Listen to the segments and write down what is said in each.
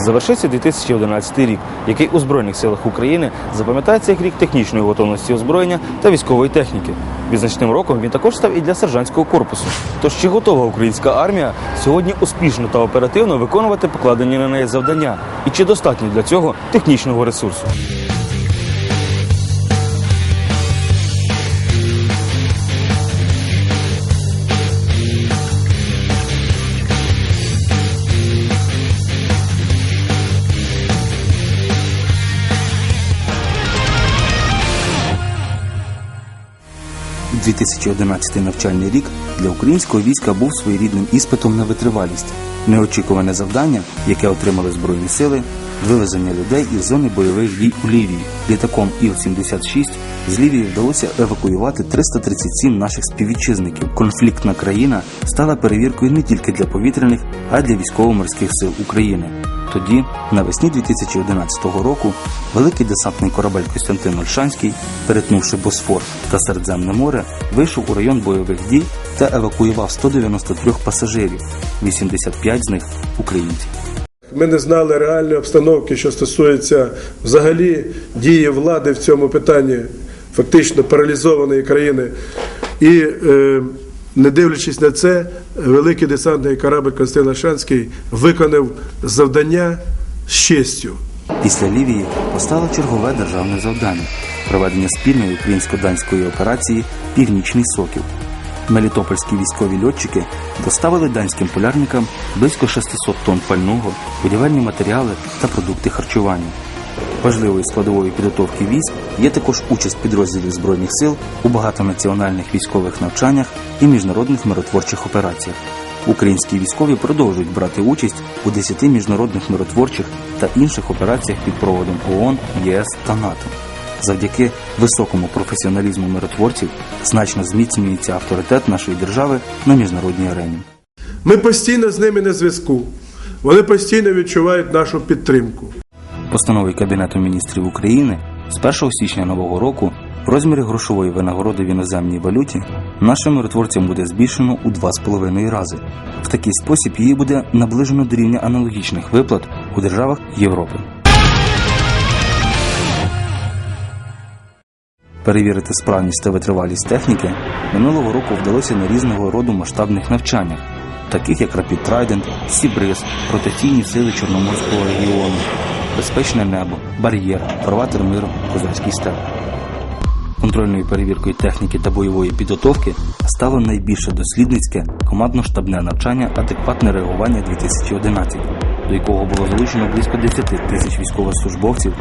Завершився 2011 рік, який у Збройних силах України запам'ятається як рік технічної готовності озброєння та військової техніки. Візначним роком він також став і для сержантського корпусу. Тож чи готова українська армія сьогодні успішно та оперативно виконувати покладені на неї завдання? І чи достатньо для цього технічного ресурсу? – 2011 навчальний рік для українського війська був своєрідним іспитом на витривалість. Неочікуване завдання, яке отримали Збройні сили, вивезення людей із зони бойових дій у Лівії. Літаком Іл-76 з Лівії вдалося евакуювати 337 наших співвітчизників. Конфліктна країна стала перевіркою не тільки для повітряних, а й для військово-морських сил України. Тоді, навесні 2011 року, великий десантний корабель Костянтин Ольшанський, перетнувши Босфор та Середземне море, вийшов у район бойових дій та евакуював 193 пасажирів, 85 з них українців. Ми не знали реальної обстановки, що стосується взагалі дії влади в цьому питанні, фактично паралізованої країни. І е, не дивлячись на це, великий десантний корабль Константин Шанський виконав завдання з честю. Після Лівії постало чергове державне завдання проведення спільної українсько-данської операції Північний Сокіл. Мелітопольські військові льотчики доставили данським полярникам близько 600 тонн пального, будівельні матеріали та продукти харчування. Важливою складовою підготовки військ є також участь підрозділів збройних сил у багатонаціональних військових навчаннях і міжнародних миротворчих операціях. Українські військові продовжують брати участь у 10 міжнародних миротворчих та інших операціях під проводом ООН, ЄС та НАТО. Завдяки високому професіоналізму миротворців значно зміцнюється авторитет нашої держави на міжнародній арені. Ми постійно з ними на зв'язку. Вони постійно відчувають нашу підтримку. Постановою Кабінету міністрів України з 1 січня нового року розміри грошової винагороди в іноземній валюті нашим миротворцям буде збільшено у 2,5 рази. В такий спосіб її буде наближено до рівня аналогічних виплат у державах Європи. Перевірити справність та витривалість техніки минулого року вдалося на різного роду масштабних навчаннях, таких як Rapid Trident, Сібриз, ротаційні сили Чорноморського регіону, безпечне небо, бар'єр, фарватер миру, козацький степ. Контрольною перевіркою техніки та бойової підготовки стало найбільше дослідницьке командно-штабне навчання адекватне реагування 2011, до якого було залучено близько 10 тисяч військовослужбовців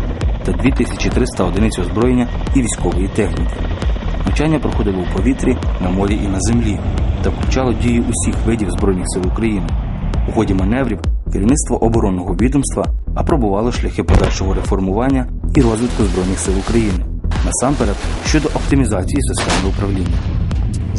та 2300 одиниць озброєння і військової техніки. Навчання проходило у повітрі, на морі і на землі та включало дії усіх видів Збройних сил України. У ході маневрів керівництво оборонного відомства апробувало шляхи подальшого реформування і розвитку Збройних сил України, насамперед щодо оптимізації системи управління.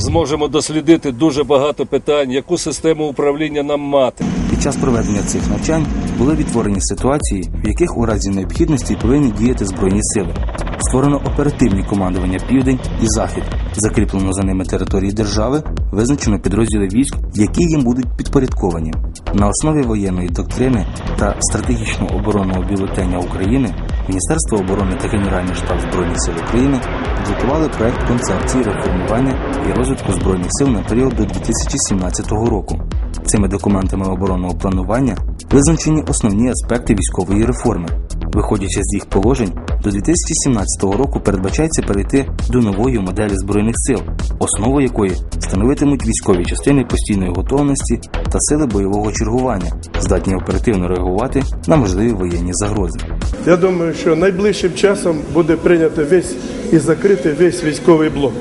Зможемо дослідити дуже багато питань, яку систему управління нам мати. Під час проведення цих навчань були відтворені ситуації, в яких у разі необхідності повинні діяти збройні сили. Створено оперативні командування Південь і Захід, закріплено за ними території держави, визначено підрозділи військ, які їм будуть підпорядковані. На основі воєнної доктрини та стратегічного оборонного бюлетеня України Міністерство оборони та Генеральний штаб Збройних сил України підготували проект концепції реформування розвитку збройних сил на період до 2017 року. Цими документами оборонного планування визначені основні аспекти військової реформи. Виходячи з їх положень, до 2017 року передбачається перейти до нової моделі збройних сил, основу якої становитимуть військові частини постійної готовності та сили бойового чергування, здатні оперативно реагувати на можливі воєнні загрози. Я думаю, що найближчим часом буде прийнято весь і закрити весь військовий блок.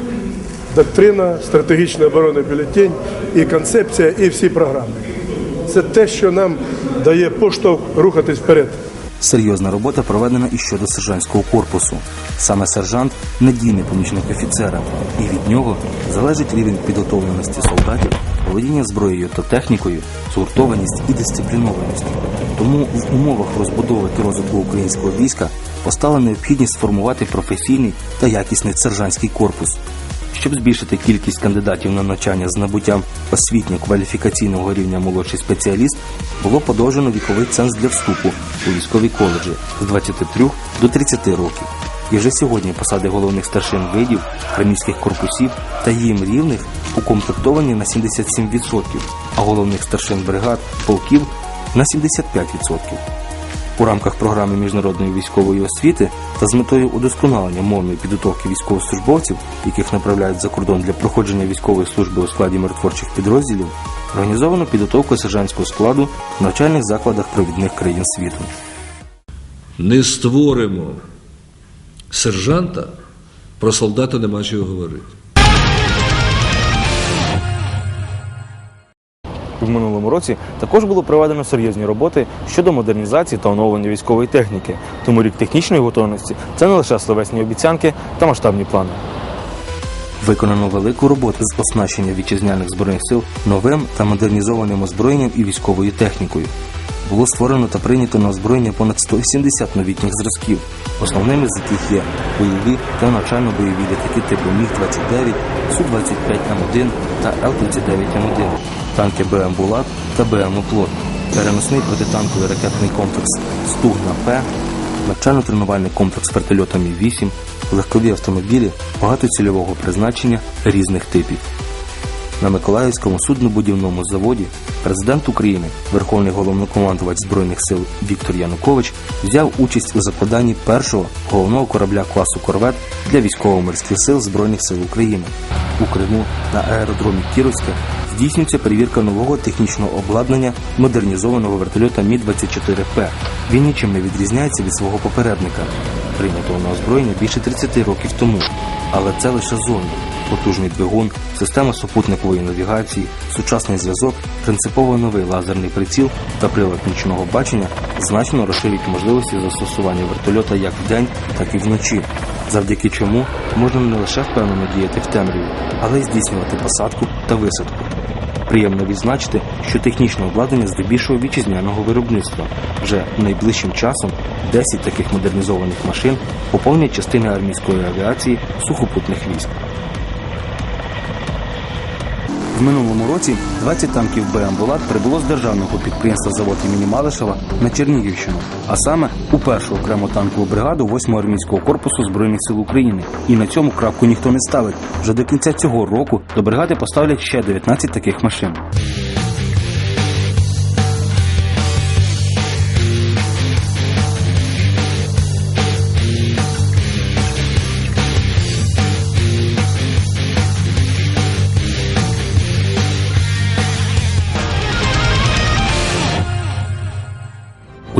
Доктрина, стратегічна оборона бюлетень, і концепція, і всі програми. Це те, що нам дає поштовх рухатись вперед. Серйозна робота проведена і щодо сержантського корпусу. Саме сержант надійний помічник офіцера, і від нього залежить рівень підготовленості солдатів, володіння зброєю та технікою, згуртованість і дисциплінованість. Тому в умовах розбудови та розвитку українського війська постала необхідність сформувати професійний та якісний сержантський корпус. Щоб збільшити кількість кандидатів на навчання з набуттям освітньо-кваліфікаційного рівня молодший спеціаліст, було подовжено віковий ценз для вступу у військові коледжі з 23 до 30 років. І вже сьогодні посади головних старшин видів, армійських корпусів та їм рівних укомплектовані на 77%, а головних старшин бригад, полків на 75%. У рамках програми міжнародної військової освіти та з метою удосконалення мовної підготовки військовослужбовців, яких направляють за кордон для проходження військової служби у складі миротворчих підрозділів, організовано підготовку сержантського складу в навчальних закладах провідних країн світу. Не створимо сержанта, про солдата нема чого говорити. В минулому році також було проведено серйозні роботи щодо модернізації та оновлення військової техніки. Тому рік технічної готовності це не лише словесні обіцянки та масштабні плани. Виконано велику роботу з оснащення вітчизняних збройних сил новим та модернізованим озброєнням і військовою технікою. Було створено та прийнято на озброєння понад 180 новітніх зразків, основними з яких є бойові та навчально-бойові літаки типу Міг-29, Су-25М1 та Л-39М1, танки БМ «Булат» та БМ «Оплот, переносний протитанковий ракетний комплекс «Стугна-П», навчально-тренувальний комплекс вертольота Мі-8, легкові автомобілі багатоцільового призначення різних типів. На Миколаївському суднобудівному заводі президент України, Верховний головнокомандувач Збройних сил Віктор Янукович взяв участь у закладанні першого головного корабля класу корвет для військово-морських сил Збройних сил України. У Криму на аеродромі Кіровське здійснюється перевірка нового технічного обладнання модернізованого вертольота Мі-24П. Він нічим не відрізняється від свого попередника, прийнятого на озброєння більше 30 років тому. Але це лише зоні потужний двигун, система супутникової навігації, сучасний зв'язок, принципово новий лазерний приціл та прилад нічного бачення значно розширюють можливості застосування вертольота як вдень, так і вночі, завдяки чому можна не лише впевнено діяти в темряві, але й здійснювати посадку та висадку. Приємно відзначити, що технічне обладнання здебільшого вітчизняного виробництва. Вже найближчим часом 10 таких модернізованих машин поповнять частини армійської авіації сухопутних військ. В минулому році 20 танків «Беамбулат» «Булат» прибуло з державного підприємства завод імені Малишева на Чернігівщину, а саме у першу окрему танкову бригаду 8-го армійського корпусу Збройних сил України. І на цьому крапку ніхто не ставить. Вже до кінця цього року до бригади поставлять ще 19 таких машин.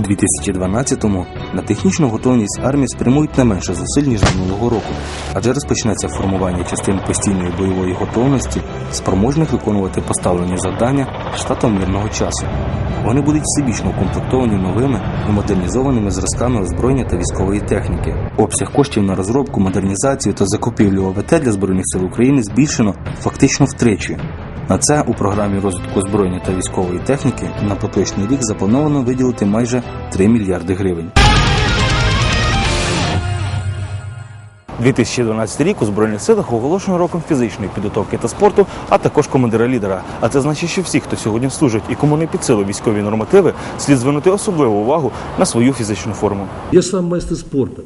2012-му на технічну готовність армії спрямують не менше зусиль, ніж минулого року, адже розпочнеться формування частин постійної бойової готовності, спроможних виконувати поставлені завдання штатом мирного часу. Вони будуть всебічно укомплектовані новими і модернізованими зразками озброєння та військової техніки. Обсяг коштів на розробку, модернізацію та закупівлю ОВТ для збройних сил України збільшено фактично втричі. На це у програмі розвитку озброєння та військової техніки на поточний рік заплановано виділити майже 3 мільярди гривень. 2012 рік у Збройних силах оголошено роком фізичної підготовки та спорту, а також командира лідера. А це значить, що всі, хто сьогодні служить і кому не під силу військові нормативи, слід звернути особливу увагу на свою фізичну форму. Я сам майстер спорту.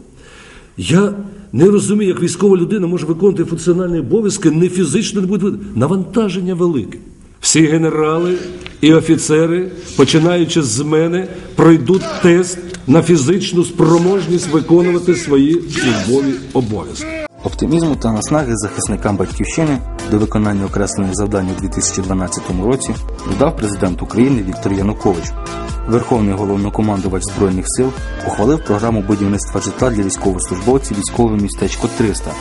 Я не розумію, як військова людина може виконувати функціональні обов'язки не фізично не буде. Навантаження велике. Всі генерали і офіцери, починаючи з мене, пройдуть тест на фізичну спроможність виконувати свої службові обов'язки. Оптимізму та наснаги захисникам батьківщини до виконання окреслених завдань у 2012 році додав президент України Віктор Янукович. Верховний головнокомандувач збройних сил ухвалив програму будівництва житла для військовослужбовців військове містечко 300.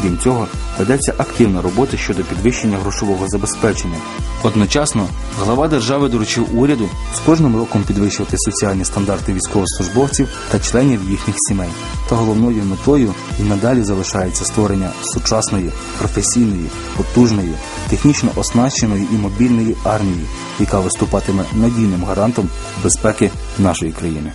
Крім цього, ведеться активна робота щодо підвищення грошового забезпечення. Одночасно, глава держави доручив уряду з кожним роком підвищувати соціальні стандарти військовослужбовців та членів їхніх сімей. Та головною метою і надалі залишається створення сучасної, професійної, потужної, технічно оснащеної і мобільної армії, яка виступатиме надійним гарантом безпеки нашої країни.